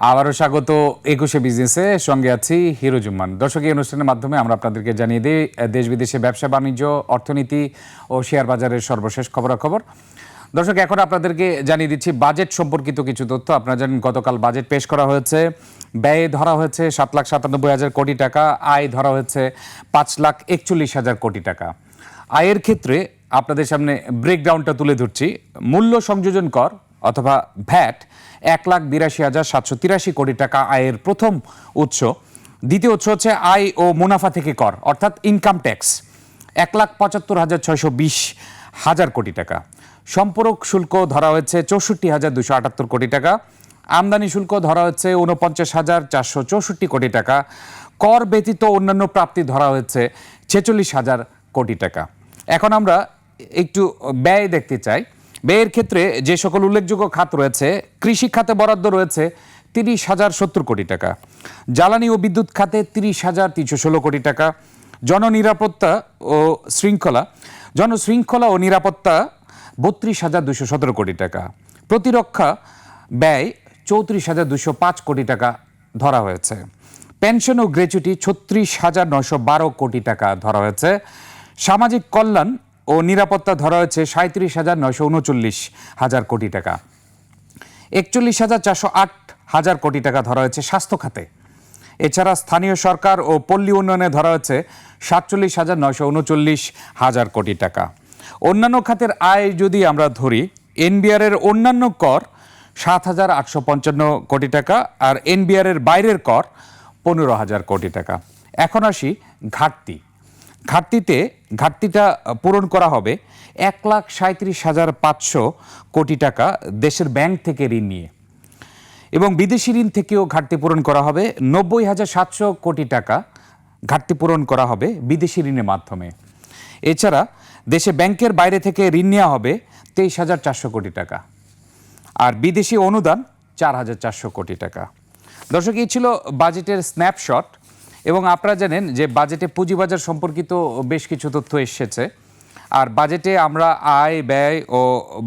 আবারও স্বাগত একুশে বিজনেসে, সঙ্গে আছি হিরো জুম্মান। দর্শক, এই অনুষ্ঠানের মাধ্যমে আমরা আপনাদেরকে জানিয়ে দিই, দেশ বিদেশে ব্যবসা, বাণিজ্য, অর্থনীতি ও শেয়ার বাজারের সর্বশেষ খবরাখবর। দর্শক, এখন আপনাদেরকে জানিয়ে দিচ্ছি, বাজেট সম্পর্কিত কিছু তথ্য। আপনারা জানেন, গতকাল বাজেট পেশ করা হয়েছে। ব্যয় ধরা হয়েছে সাত লাখ সাতানব্বই হাজার কোটি টাকা, আয় ধরা হয়েছে পাঁচ লাখ একচল্লিশ হাজার কোটি টাকা। আয়ের ক্ষেত্রে আপনাদের সামনে ব্রেকডাউনটা তুলে ধরছি। মূল্য সংযোজন কর অথবা ভ্যাট এক লাখ বিরাশি হাজার সাতশো তিরাশি কোটি টাকা আয়ের প্রথম উৎস। দ্বিতীয় উৎস হচ্ছে আয় ও মুনাফা থেকে কর, অর্থাৎ ইনকাম ট্যাক্স এক লাখ পঁচাত্তর হাজার ছয়শো বিশ হাজার কোটি টাকা। সম্পর্ক শুল্ক ধরা হয়েছে চৌষট্টি হাজার দুশো আটাত্তর কোটি টাকা। আমদানি শুল্ক ধরা হচ্ছে উনপঞ্চাশ হাজার চারশো চৌষট্টি কোটি টাকা। কর ব্যতীত অন্যান্য প্রাপ্তি ধরা হয়েছে ছেচল্লিশ হাজার কোটি টাকা। এখন আমরা একটু ব্যয় দেখতে চাই। ব্যয়ের ক্ষেত্রে যে সকল উল্লেখযোগ্য খাত রয়েছে, কৃষি খাতে বরাদ্দ রয়েছে তিরিশ হাজার সত্তর কোটি টাকা, জ্বালানি ও বিদ্যুৎ খাতে তিরিশ হাজার তিনশো ষোলো কোটি টাকা, জননিরাপত্তা ও শৃঙ্খলা, জনশৃঙ্খলা ও নিরাপত্তা বত্রিশ হাজার দুশো সতেরো কোটি টাকা, প্রতিরক্ষা ব্যয় চৌত্রিশ হাজার দুশো পাঁচ কোটি টাকা ধরা হয়েছে, পেনশন ও গ্র্যাচুইটি ছত্রিশ হাজার নশো বারো কোটি টাকা ধরা হয়েছে, সামাজিক কল্যাণ ও নিরাপত্তা ধরা হয়েছে সাঁত্রিশ হাজার নয়শো উনচল্লিশ হাজার কোটি টাকা। একচল্লিশ হাজার চারশো আট হাজার কোটি টাকা ধরা হয়েছে স্বাস্থ্য খাতে। এছাড়া স্থানীয় সরকার ও পল্লী উন্নয়নে ধরা হয়েছে সাতচল্লিশ হাজার নয়শো উনচল্লিশ হাজার কোটি টাকা। অন্যান্য খাতের আয় যদি আমরা ধরি, এনবিআর এর অন্যান্য কর সাত হাজার আটশো পঞ্চান্ন কোটি টাকা আর এনবিআর এর বাইরের কর পনেরো হাজার কোটি টাকা। এখন আসি ঘাটতি। ঘাটতিতে, ঘাটতিটা পূরণ করা হবে এক লাখ সাঁত্রিশ হাজার পাঁচশো কোটি টাকা দেশের ব্যাংক থেকে ঋণ নিয়ে। এবং বিদেশি ঋণ থেকেও ঘাটতি পূরণ করা হবে। নব্বই হাজার সাতশো কোটি টাকা ঘাটতি পূরণ করা হবে বিদেশি ঋণের মাধ্যমে। এছাড়া দেশে ব্যাংকের বাইরে থেকে ঋণ নেওয়া হবে তেইশ হাজার চারশো কোটি টাকা। আর বিদেশি অনুদান চার হাজার চারশো কোটি টাকা। দর্শক, এই ছিল বাজেটের স্ন্যাপশট এবং আপনারা জানেন যে বাজেটে পুঁজিবাজার সম্পর্কিত বেশ কিছু তথ্য এসেছে। আর বাজেটে আমরা আয়, ব্যয় ও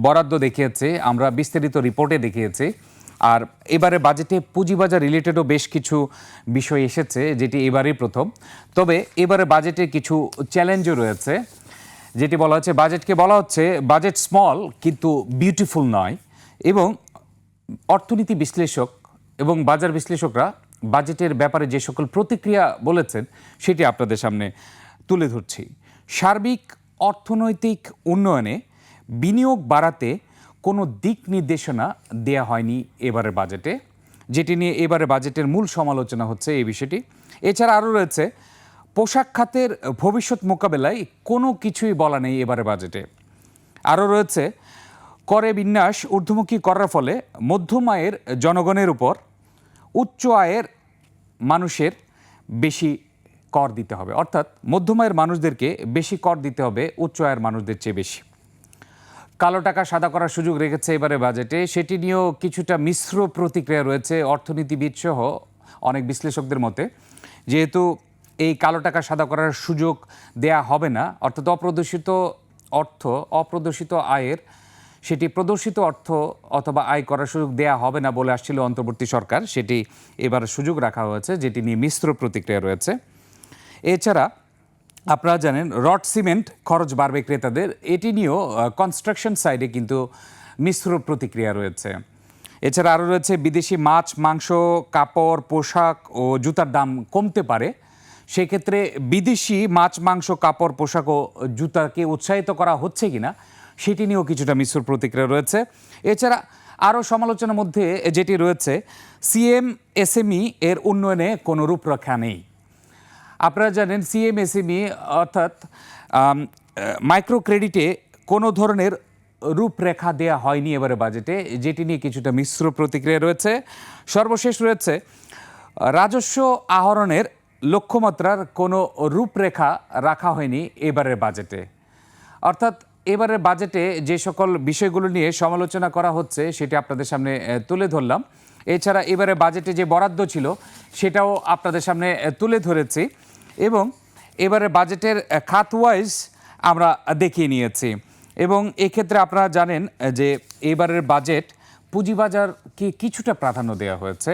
বরাদ্দ দেখিয়েছি, আমরা বিস্তারিত রিপোর্টে দেখিয়েছি। আর এবারে বাজেটে পুঁজিবাজার রিলেটেডও বেশ কিছু বিষয় এসেছে, যেটি এবারেই প্রথম। তবে এবারে বাজেটে কিছু চ্যালেঞ্জও রয়েছে, যেটি বলা হচ্ছে, বাজেটকে বলা হচ্ছে, বাজেট স্মল কিন্তু বিউটিফুল নয়। এবং অর্থনীতি বিশ্লেষক এবং বাজার বিশ্লেষকরা বাজেটের ব্যাপারে যে সকল প্রতিক্রিয়া বলেছেন, সেটি আপনাদের সামনে তুলে ধরছি। সার্বিক অর্থনৈতিক উন্নয়নে বিনিয়োগ বাড়াতে কোনো দিক নির্দেশনা দেয়া হয়নি এবারের বাজেটে। যেটি নিয়ে এবারে বাজেটের মূল সমালোচনা হচ্ছে এই বিষয়টি। এছাড়া আরও রয়েছে, পোশাক খাতের ভবিষ্যৎ মোকাবেলায় কোনো কিছুই বলা নেই এবারে বাজেটে। আরও রয়েছে, করে বিন্যাস ঊর্ধ্বমুখী করার ফলে মধ্যম আয়ের জনগণের উপর উচ্চ আয়ের মানুষের বেশি কর দিতে হবে। অর্থাৎ মধ্যম আয়ের মানুষদেরকে বেশি কর দিতে হবে উচ্চ আয়ের মানুষদের চেয়ে বেশি। কালো টাকা সাদা করার সুযোগ রেখেছে এবারে বাজেটে। সেটি নিয়েও কিছুটা মিশ্র প্রতিক্রিয়া রয়েছে অর্থনীতিবিদ সহ অনেক বিশ্লেষকদের মতে। যেহেতু এই কালো টাকা সাদা করার সুযোগ দেয়া হবে না, অর্থাৎ অপ্রদর্শিত অর্থ, অপ্রদর্শিত আয়ের সেটি প্রদর্শিত অর্থ অথবা আয় করার সুযোগ দেয়া হবে না বলে আসছিল অন্তর্বর্তী সরকার। সেটি এবার সুযোগ রাখা হয়েছে, যেটি নিয়ে মিশ্র প্রতিক্রিয়া রয়েছে। এছাড়া আপনারা জানেন, রড সিমেন্ট খরচ বাড়বে ক্রেতাদের, এটি নিয়েও কনস্ট্রাকশন সাইডে কিন্তু মিশ্র প্রতিক্রিয়া রয়েছে। এছাড়া আরও রয়েছে, বিদেশি মাছ, মাংস, কাপড়, পোশাক ও জুতার দাম কমতে পারে। সেক্ষেত্রে বিদেশি মাছ, মাংস, কাপড়, পোশাক ও জুতাকে উৎসাহিত করা হচ্ছে কিনা সেটি নিয়েও কিছুটা মিশ্র প্রতিক্রিয়া রয়েছে। এছাড়া আরও সমালোচনার মধ্যে যেটি রয়েছে, সিএম, এসএমই এর উন্নয়নে কোনো রূপরেখা নেই। আপনারা জানেন সিএমএসএমই অর্থাৎ মাইক্রো ক্রেডিটে কোনো ধরনের রূপরেখা দেয়া হয়নি এবারে বাজেটে, যেটি নিয়ে কিছুটা মিশ্র প্রতিক্রিয়া রয়েছে। সর্বশেষ রয়েছে, রাজস্ব আহরণের লক্ষ্যমাত্রার কোনো রূপরেখা রাখা হয়নি এবারের বাজেটে। অর্থাৎ এবারের বাজেটে যে সকল বিষয়গুলো নিয়ে সমালোচনা করা হচ্ছে, সেটি আপনাদের সামনে তুলে ধরলাম। এছাড়া এবারে বাজেটে যে বরাদ্দ ছিল, সেটাও আপনাদের সামনে তুলে ধরেছি এবং এবারে বাজেটের খাত ওয়াইজ আমরা দেখিয়ে নিয়েছি। এবং এক্ষেত্রে আপনারা জানেন যে এবারের বাজেট পুঁজিবাজারকে কিছুটা প্রাধান্য দেওয়া হয়েছে।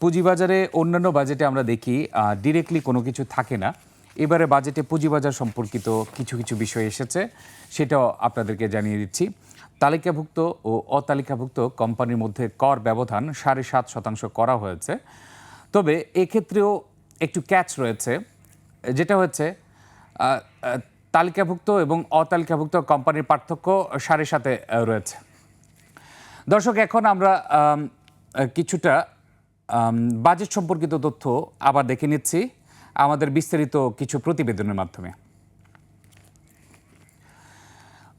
পুঁজিবাজারে অন্যান্য বাজেটে আমরা দেখি ডিরেক্টলি কোনো কিছু থাকে না। এবারে বাজেটে পুঁজিবাজার সম্পর্কিত কিছু কিছু বিষয় এসেছে, সেটাও আপনাদেরকে জানিয়ে দিচ্ছি। তালিকাভুক্ত ও অতালিকাভুক্ত কোম্পানির মধ্যে কর ব্যবধান সাড়ে সাত শতাংশ করা হয়েছে। তবে এক্ষেত্রেও একটু ক্যাচ রয়েছে, যেটা হচ্ছে তালিকাভুক্ত এবং অতালিকাভুক্ত কোম্পানির পার্থক্য সাড়ে সাথে রয়েছে। দর্শক, এখন আমরা কিছুটা বাজেট সম্পর্কিত তথ্য আবার দেখে নিচ্ছি। আমাদের বিস্তারিত কিছু প্রতিবেদনের মাধ্যমে।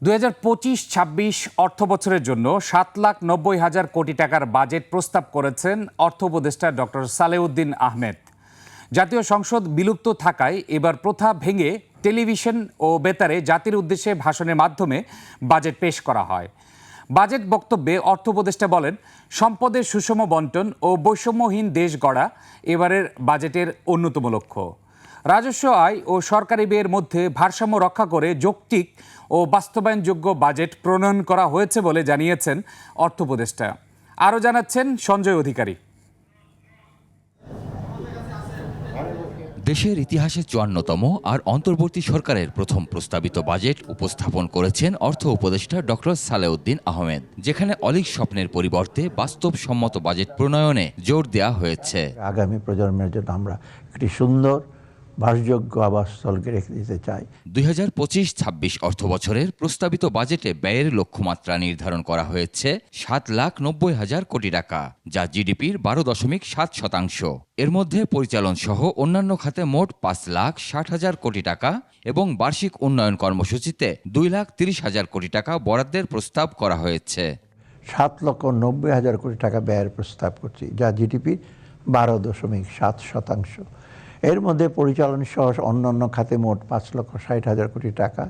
দু হাজার পঁচিশ, ছাব্বিশ অর্থ বছরের জন্য সাত লাখ নব্বই হাজার কোটি টাকার বাজেট প্রস্তাব করেছেন অর্থ উপদেষ্টা ডক্টর সালেউদ্দিন আহমেদ। জাতীয় সংসদ বিলুপ্ত থাকায় এবার প্রথা ভেঙে টেলিভিশন ও বেতারে জাতির উদ্দেশ্যে ভাষণের মাধ্যমে বাজেট পেশ করা হয়। বাজেট বক্তব্যে অর্থ উপদেষ্টা বলেন সম্পদের সুষম বন্টন ও বৈষম্যহীন দেশ গড়া এবারের বাজেটের অন্যতম লক্ষ্য। রাজস্ব আয় ও সরকারি ব্যয়ের মধ্যে ভারসাম্য রক্ষা করে যৌক্তিক ও বাস্তবায়নযোগ্য বাজেট প্রণয়ন করা হয়েছে বলে জানিয়েছেন অর্থ উপদেষ্টা। আরও জানাচ্ছেন সঞ্জয় অধিকারী। দেশের ইতিহাসে চুয়ান্নতম আর অন্তর্বর্তী সরকারের প্রথম প্রস্তাবিত বাজেট উপস্থাপন করেছেন অর্থ উপদেষ্টা ডক্টর সালেউদ্দিন আহমেদ, যেখানে অলিক স্বপ্নের পরিবর্তে বাস্তবসম্মত বাজেট প্রণয়নে জোর দেওয়া হয়েছে। আগামী প্রজন্মের জন্য আমরা একটি সুন্দর বাসযোগ্য আবাসস্থলকে রেখে দিতে চাই দুই হাজার পঁচিশ ছাব্বিশ অর্থ বছরের প্রস্তাবিত বাজেটে ব্যয়ের লক্ষ্যমাত্রা নির্ধারণ করা হয়েছে সাত লাখ নব্বই হাজার কোটি টাকা যা জিডিপির বারো দশমিক সাত শতাংশ। এর মধ্যে পরিচালন সহ অন্যান্য খাতে মোট পাঁচ লাখ ষাট হাজার কোটি টাকা এবং বার্ষিক উন্নয়ন কর্মসূচিতে দুই লাখ তিরিশ হাজার কোটি টাকা বরাদ্দের প্রস্তাব করা হয়েছে। সাত লক্ষ নব্বই হাজার কোটি টাকা ব্যয়ের প্রস্তাব করছি যা জিডিপির বারো দশমিক সাত শতাংশ। এর মধ্যে পরিচালন সহ অন্যান্য খাতে মোট পাঁচ লক্ষ ষাট হাজার কোটি টাকা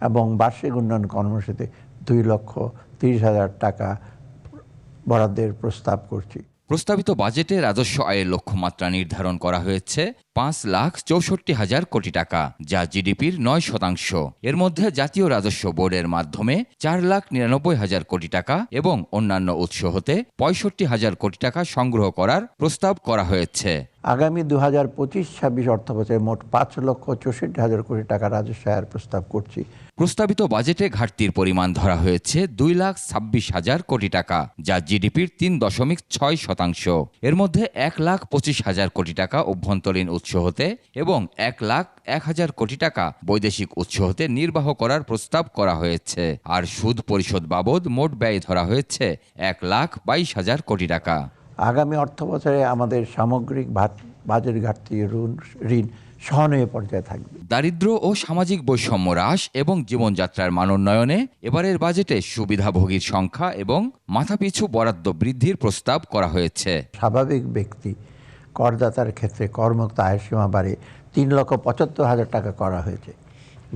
এবং বার্ষিক উন্নয়ন কর্মসূচিতে দুই লক্ষ তিরিশ হাজার টাকা বরাদ্দের প্রস্তাব করছি। প্রস্তাবিত বাজেটে রাজস্ব আয়ের লক্ষ্যমাত্রা নির্ধারণ করা হয়েছে পাঁচ লাখ চৌষট্টি হাজার কোটি টাকা, যা জিডিপির নয় শতাংশ। এর মধ্যে জাতীয় রাজস্ব বোর্ডের মাধ্যমে চার লাখ নিরানব্বই হাজার কোটি টাকা এবং অন্যান্য উৎস হতে পঁয়ষট্টি হাজার কোটি টাকা সংগ্রহ করার প্রস্তাব করা হয়েছে। আগামী দু হাজার পঁচিশ ছাব্বিশ অর্থ বছরে মোট পাঁচ লক্ষ চৌষট্টি হাজার কোটি টাকা রাজস্ব আয়ের প্রস্তাব করছি। প্রস্তাবিত বাজেটে ঘাটতির পরিমাণ ধরা হয়েছে দুই লাখ ছাব্বিশ হাজার কোটি টাকা, যা জিডিপির তিন দশমিক ছয় শতাংশ। এর মধ্যে এক লাখ পঁচিশ হাজার কোটি টাকা অভ্যন্তরীণ উৎস হতে এবং এক লাখ এক হাজার কোটি টাকা বৈদেশিক উৎস হতে নির্বাহ করার প্রস্তাব করা হয়েছে। আর সুদ পরিশোধ বাবদ মোট ব্যয় ধরা হয়েছে এক লাখ বাইশ হাজার কোটি টাকা। আগামী অর্থ বছরে আমাদের সামগ্রিক বাজেট ঘাটতি ঋণ ঋণ সহনীয় পর্যায়ে থাকবে। দারিদ্র ও সামাজিক বৈষম্য হ্রাস এবং জীবনযাত্রার মানোন্নয়নে এবারের বাজেটে সুবিধাভোগীর সংখ্যা এবং মাথাপিছু বরাদ্দ বৃদ্ধির প্রস্তাব করা হয়েছে। স্বাভাবিক ব্যক্তি করদাতার ক্ষেত্রে করমুক্ত আয়ের সীমা বাড়ে তিন লক্ষ পঁচাত্তর হাজার টাকা করা হয়েছে।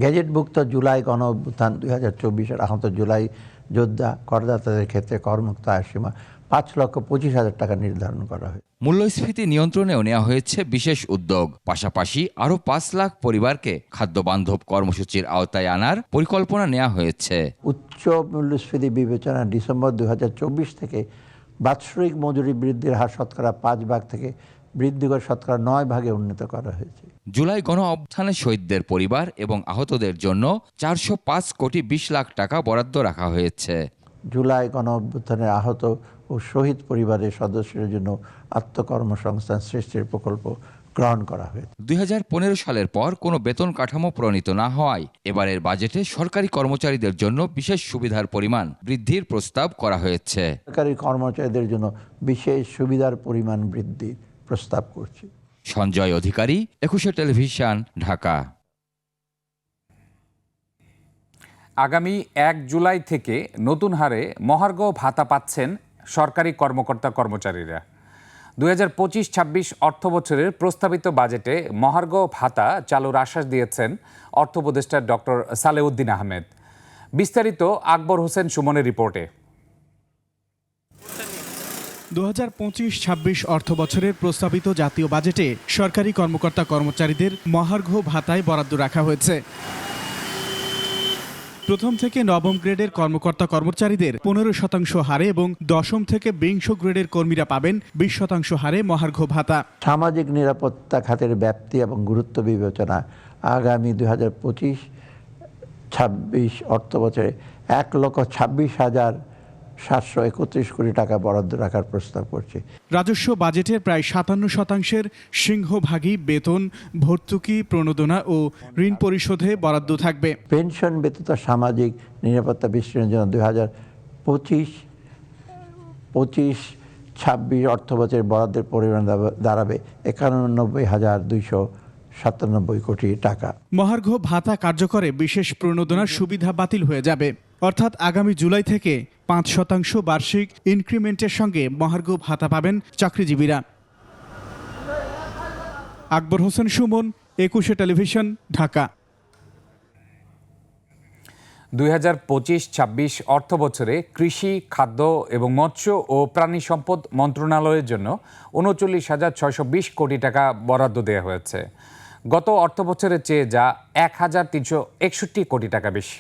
গেজেটভুক্ত জুলাই গণ অভ্যুত্থান দুই হাজার চব্বিশের আহত জুলাই যোদ্ধা করদাতাদের ক্ষেত্রে করমুক্ত আয়ের সীমা পাঁচ লক্ষ পঁচিশ হাজার টাকা নির্ধারণ করা হয়েছে। মূল্যস্ফীতি নিয়ন্ত্রণেও নেওয়া হয়েছে বিশেষ উদ্যোগ। পাশাপাশি আরও পাঁচ লাখ পরিবারকে খাদ্যবান্ধব কর্মসূচির আওতায় আনার পরিকল্পনা নেওয়া হয়েছে। উচ্চ মূল্যস্ফীতি বিবেচনা ডিসেম্বর দুহাজার চব্বিশ থেকে বাৎসরিক মজুরি বৃদ্ধির হার শতকরা পাঁচ ভাগ থেকে বৃদ্ধি করে শতকরা নয় ভাগে উন্নীত করা হয়েছে। জুলাই গণ অভ্যুত্থানে শহীদদের পরিবার এবং আহতদের জন্য চারশো পাঁচ কোটি বিশ লাখ টাকা বরাদ্দ রাখা হয়েছে। জুলাই গণ অভ্যুত্থানের আহত ও শহীদ পরিবারের সদস্যদের জন্য আত্মকর্মসংস্থান সৃষ্টির প্রকল্প গ্রহণ করা হয়েছে। দুই সালের পর কোনো বেতন কাঠামো প্রণীত না হওয়ায় এবারের বাজেটে সরকারি কর্মচারীদের জন্য বিশেষ সুবিধার পরিমাণ বৃদ্ধির প্রস্তাব করা হয়েছে। সরকারি কর্মচারীদের জন্য বিশেষ সুবিধার পরিমাণ বৃদ্ধির প্রস্তাব করছি। সঞ্জয় অধিকারী একুশে টেলিভিশন ঢাকা। আগামী এক জুলাই থেকে নতুন হারে মহার্ঘ ভাতা পাচ্ছেন সরকারি কর্মকর্তা কর্মচারীরা। দুই হাজার পঁচিশ ছাব্বিশ অর্থ বছরের প্রস্তাবিত বাজেটে মহার্ঘ ভাতা চালুর আশ্বাস দিয়েছেন অর্থ উপদেষ্টা ডক্টর সালেউদ্দিন আহমেদ। বিস্তারিত আকবর হোসেন সুমনের রিপোর্টে। দু হাজার পঁচিশ ছাব্বিশ অর্থ বছরের প্রস্তাবিত জাতীয় বাজেটে সরকারি কর্মকর্তা কর্মচারীদের মহার্ঘ ভাতায় বরাদ্দ রাখা হয়েছে। প্রথম থেকে নবম গ্রেডের কর্মকর্তা কর্মচারীদের পনেরো শতাংশ হারে এবং দশম থেকে বিংশ গ্রেডের কর্মীরা পাবেন বিশ শতাংশ হারে মহার্ঘ ভাতা। সামাজিক নিরাপত্তা খাতের ব্যাপ্তি এবং গুরুত্ব বিবেচনা আগামী দুই হাজার পঁচিশ ছাব্বিশ অর্থ বছরে এক লক্ষ ছাব্বিশ হাজার সাতশো একত্রিশ কোটি টাকা বরাদ্দ রাখার প্রস্তাব করছে। রাজস্ব বাজেটের প্রায় সাতান্ন শতাংশের সিংহভাগই বেতন ভর্তুকি প্রণোদনা ও ঋণ পরিশোধে বরাদ্দ থাকবে। পেনশন ব্যতীত সামাজিক নিরাপত্তা বিস্তৃণের জন্য দুই হাজার পঁচিশ পঁচিশ ছাব্বিশ অর্থ বছরের বরাদ্দের পরিমাণ দাঁড়াবে একানব্বই হাজার দুইশো সাতানব্বই কোটি টাকা। মহার্ঘ ভাতা কার্যকরে বিশেষ প্রণোদনার সুবিধা বাতিল হয়ে যাবে। অর্থাৎ আগামী জুলাই থেকে পাঁচ শতাংশ বার্ষিক ইনক্রিমেন্টের সঙ্গে মহার্ঘ ভাতা পাবেন চাকরিজীবীরা। আকবর হোসেন সুমন, একুশে টেলিভিশন, ঢাকা। দুই হাজার পঁচিশ ছাব্বিশ অর্থ বছরে কৃষি, খাদ্য এবং মৎস্য ও প্রাণী সম্পদ মন্ত্রণালয়ের জন্য উনচল্লিশ হাজার ছয়শো বিশ কোটি টাকা বরাদ্দ দেওয়া হয়েছে। গত অর্থ বছরের চেয়ে যা এক হাজার তিনশো একষট্টি কোটি টাকা বেশি।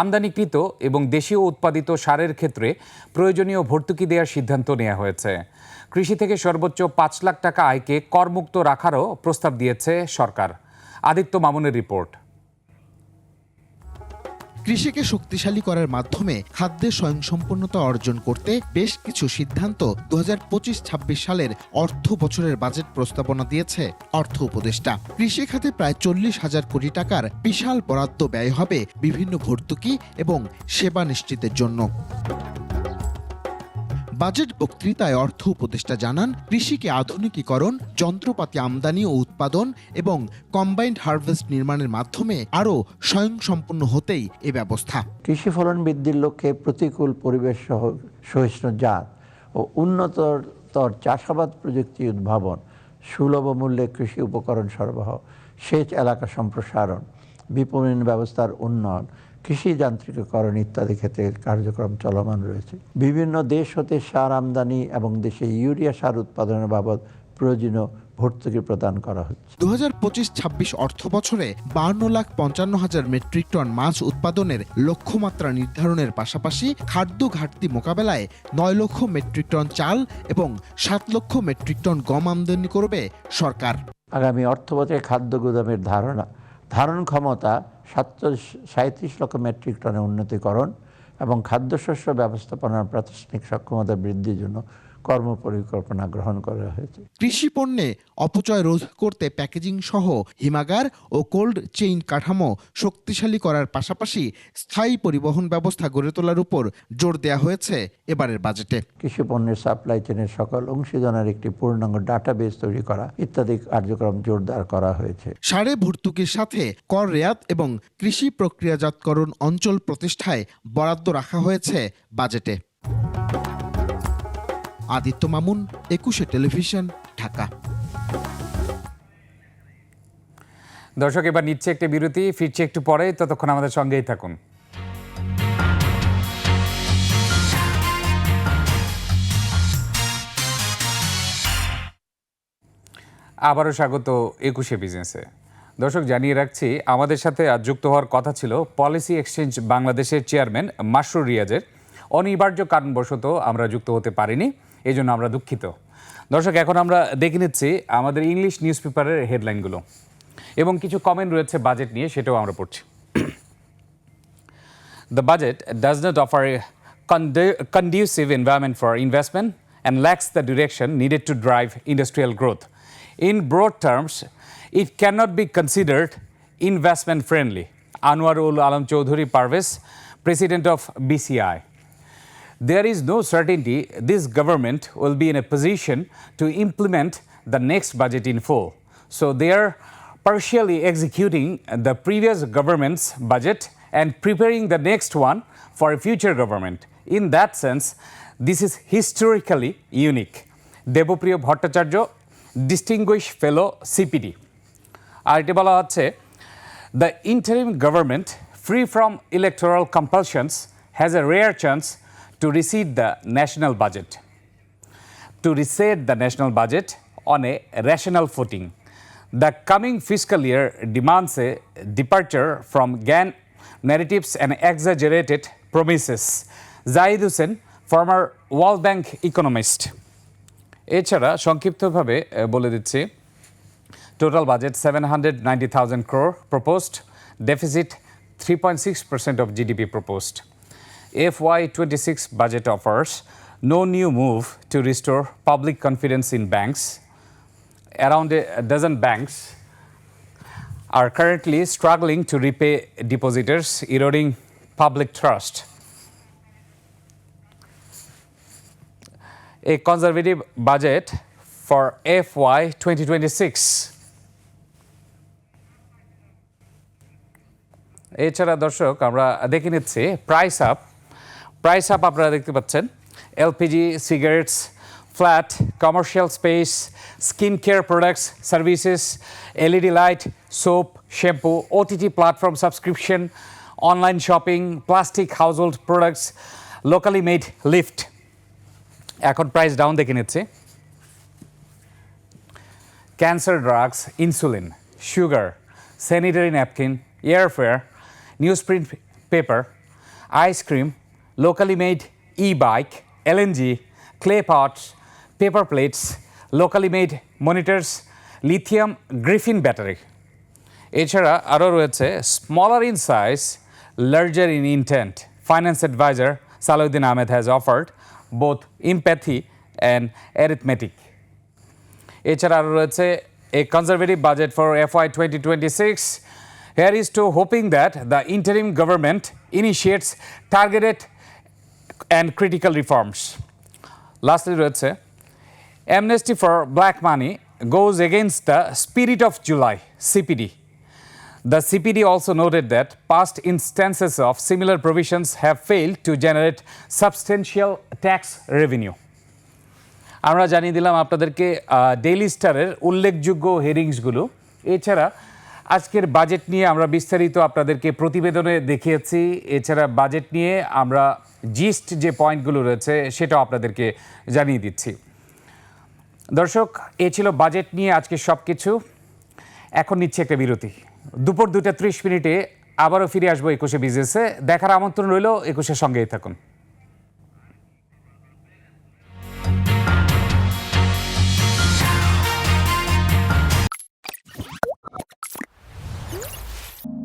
আমদানিকৃত এবং দেশীয় উৎপাদিত সারের ক্ষেত্রে প্রয়োজনীয় ভর্তুকি দেওয়ার সিদ্ধান্ত নেওয়া হয়েছে। কৃষি থেকে সর্বোচ্চ পাঁচ লাখ টাকা আয়কে করমুক্ত রাখারও প্রস্তাব দিয়েছে সরকার। আদিত্য মামুনের রিপোর্ট। কৃষিকে শক্তিশালী করার মাধ্যমে খাদ্যের স্বয়ংসম্পূর্ণতা অর্জন করতে বেশ কিছু সিদ্ধান্ত দু হাজার পঁচিশ ছাব্বিশ সালের অর্থ বছরের বাজেট প্রস্তাবনা দিয়েছে অর্থ উপদেষ্টা। কৃষি খাতে প্রায় চল্লিশ হাজার কোটি টাকার বিশাল বরাদ্দ ব্যয় হবে বিভিন্ন ভর্তুকি এবং সেবা নিশ্চিতের জন্য। বাজেট বক্তৃতায় অর্থ উপদেষ্টা জানান, কৃষিকে আধুনিকীকরণ, যন্ত্রপাতি আমদানি ও উৎপাদন এবং কম্বাইন্ড হারভেস্ট নির্মাণের মাধ্যমে আরও স্বয়ংসম্পূর্ণ হতেই এ ব্যবস্থা। কৃষি ফলন বৃদ্ধির লক্ষ্যে প্রতিকূল পরিবেশ সহ সহিষ্ণু জাত ও উন্নততর চাষাবাদ প্রযুক্তি উদ্ভাবন, সুলভ মূল্যে কৃষি উপকরণ সরবরাহ, সেচ এলাকা সম্প্রসারণ, বিপণন ব্যবস্থার উন্নয়ন কৃষি যান্ত্রিকীকরণ ইত্যাদি ক্ষেত্রে কার্যক্রম চলমান রয়েছে। বিভিন্ন দেশ হতে সার আমদানি এবং দেশে ইউরিয়া সার উৎপাদনের বাবদ প্রয়োজনীয় ভর্তুকি প্রদান করা হচ্ছে। দু হাজার পঁচিশ ছাব্বিশ অর্থ বছরে বান্ন লাখ পঞ্চান্ন হাজার মেট্রিক টন মাছ উৎপাদনের লক্ষ্যমাত্রা নির্ধারণের পাশাপাশি খাদ্য ঘাটতি মোকাবেলায় নয় লক্ষ মেট্রিক টন চাল এবং সাত লক্ষ মেট্রিক টন গম আমদানি করবে সরকার। আগামী অর্থ বছরে খাদ্য গুদামের ধারণা ধারণ ক্ষমতা সাতচল্লিশ সাঁত্রিশ লক্ষ মেট্রিক টনের উন্নতিকরণ এবং খাদ্যশস্য ব্যবস্থাপনার প্রাতিষ্ঠানিক সক্ষমতা বৃদ্ধির জন্য কর্মপরিকল্পনা গ্রহণ করা হয়েছে। কৃষি পণ্যে অপচয় রোধ করতে প্যাকেজিং সহ হিমাগার ও কোল্ড চেইন কাঠামো শক্তিশালী করার পাশাপাশি স্থায়ী পরিবহন ব্যবস্থা গড়ে তোলার উপর জোর দেওয়া হয়েছে এবারের বাজেটে। কৃষি পণ্যের সাপ্লাই চেনের সকল অংশীজনের একটি পূর্ণাঙ্গ ডাটাবেস তৈরি করা ইত্যাদি কার্যক্রম জোরদার করা হয়েছে। সারে ভর্তুকির সাথে কর রেয়াত এবং কৃষি প্রক্রিয়াজাতকরণ অঞ্চল প্রতিষ্ঠায় বরাদ্দ রাখা হয়েছে বাজেটে। আদিত্য মামুন, একুশে টেলিভিশন, ঢাকা। দর্শক, এবার নিচ্ছে একটি বিরতি, ফিরছে একটু পরে, ততক্ষণ আমাদের সঙ্গেই থাকুন। আবারও স্বাগত একুশে বিজনেসে। দর্শক, জানিয়ে রাখছি, আমাদের সাথে আজ যুক্ত হওয়ার কথা ছিল পলিসি এক্সচেঞ্জ বাংলাদেশের চেয়ারম্যান মাসরুর রিয়াজের। অনিবার্য কারণবশত আমরা যুক্ত হতে পারিনি। এই জন্য আমরা দুঃখিত। দর্শক, এখন আমরা দেখে নিচ্ছি আমাদের ইংলিশ নিউজ পেপারের হেডলাইনগুলো এবং কিছু কমেন্ট রয়েছে বাজেট নিয়ে, সেটাও আমরা পড়ছি। The budget does not offer conducive environment for investment and lacks the direction needed to drive industrial growth in broad terms it cannot be considered investment friendly Anwar ul Alam Chowdhury Parvez president of BCI There is no certainty this government will be in a position to implement the next budget in full. So they are partially executing the previous government's budget and preparing the next one for a future government. In that sense, this is historically unique. Debapriya Bhattacharya এটি বলা হচ্ছে the interim government free from electoral compulsions has a rare chance to receive the national budget to reset the national budget on a rational footing. The coming fiscal year demands a departure from GAN narratives and exaggerated promises. Zahid Hossain former World Bank economist এছাড়া সংক্ষিপ্তভাবে বলে দিচ্ছি total budget seven hundred ninety thousand crore proposed deficit three point six percent of GDP proposed FY 26 budget offers no new move to restore public confidence in banks. Around a dozen banks are currently struggling to repay depositors, eroding public trust. A conservative budget for FY 2026. এছাড়া দর্শক আমরা দেখে নিচ্ছি price up price up আপনারা দেখতে পাচ্ছেন। LPG cigarettes flat commercial space skin care products services LED light soap shampoo OTT platform subscription online shopping plastic household products locally made lift এখন price down দেখে নিচ্ছি। Cancer drugs, insulin, sugar, sanitary napkin, airfare, newsprint paper, ice cream, locally made e-bike, LNG, clay pots, paper plates, locally made monitors, lithium griffin battery. এছাড়া আরও রয়েছে smaller in size larger in intent finance adviser Salauddin Ahmed has offered both empathy and arithmetic এছাড়া আরও রয়েছে a conservative budget for FY twenty twenty six here is to hoping that the interim government initiates targeted and critical reforms lastly রয়েছে amnesty for black money goes against the spirit of July CPD The CPD also noted that past instances of similar provisions have failed to generate substantial tax revenue. আমরা জানিয়ে দিলাম আপনাদেরকে daily স্টারের উল্লেখযোগ্য হেডিংসগুলো এছাড়া আজকের budget নিয়ে আমরা বিস্তারিত আপনাদেরকে প্রতিবেদনে দেখিয়েছি। এছাড়া বাজেট নিয়ে আমরা জিস্ট যে পয়েন্টগুলো রয়েছে সেটাও আপনাদেরকে জানিয়ে দিচ্ছি। দর্শক, এ ছিল বাজেট নিয়ে আজকে সব কিছু এখন নিচ্ছে একটা বিরতি। দুপুর দুটা ত্রিশ মিনিটে আবারও ফিরে আসব একুশে বিজনেসে। দেখার আমন্ত্রণ রইল, একুশের সঙ্গেই থাকুন।